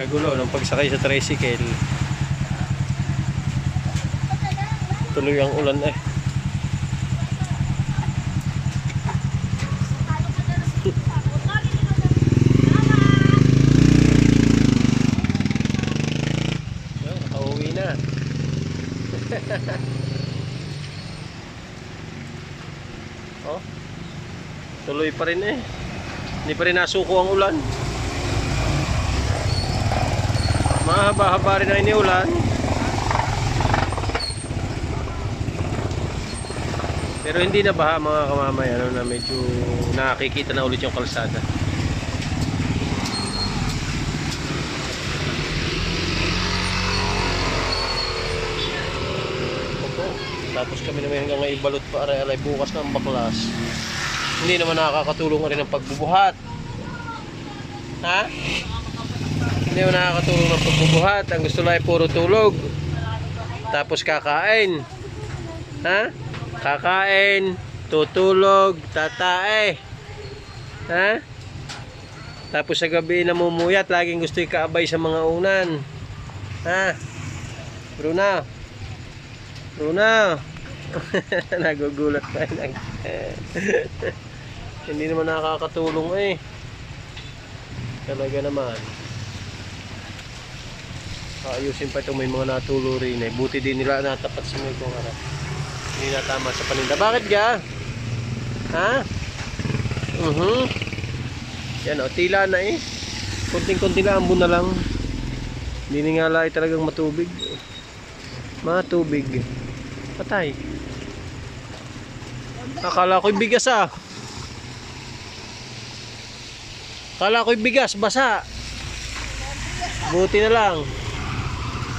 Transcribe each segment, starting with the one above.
Kagulo ng pagsakay sa tricycle. Tuloy ang ulan eh. Nakauwi na. oh. Tuloy pa rin eh. Hindi pa rin nasuko ang ulan. Mahaba-haba rin ang iniulan. Pero hindi na baha mga kamamay ano na medyo nakikita na ulit yung kalsada. Tapos kami naman hanggang ngayon balot pa aray aray bukas ng baklas. Hindi naman nakakatulong rin ang pagbubuhat. Ha? Hindi naman nakakatulong ng pagbubuhat. Ang gusto lang ay puro tulog. Tapos kakain. Ha? Kakain, tutulog, tatae. Ha? Tapos sa gabi namumuyat, laging gusto ikaabay sa mga unan. Ha? Bruna. Bruna. Nagugulat pa yun. Hindi naman nakakatulong eh. Talaga naman. Ayusin pa ito may mga natulo rin eh. Buti din nila natapat sa may kong harap. Hindi na tama sa paninda. Bakit ga? Ha? Mhm. Yan o, tila na eh. Kunting-kunti lang, ambon na lang. Hindi nga lang talagang matubig. Matubig. Patay. Akala ko'y bigas ah. Akala ko'y bigas, basa. Buti na lang.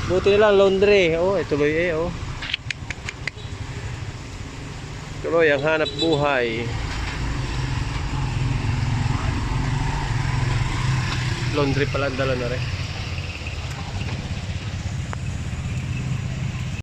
Buti na lang, laundry. Oh, eh, tuloy eh, oh. Tuloy ang hanap buhay. Laundry pala dala na rin.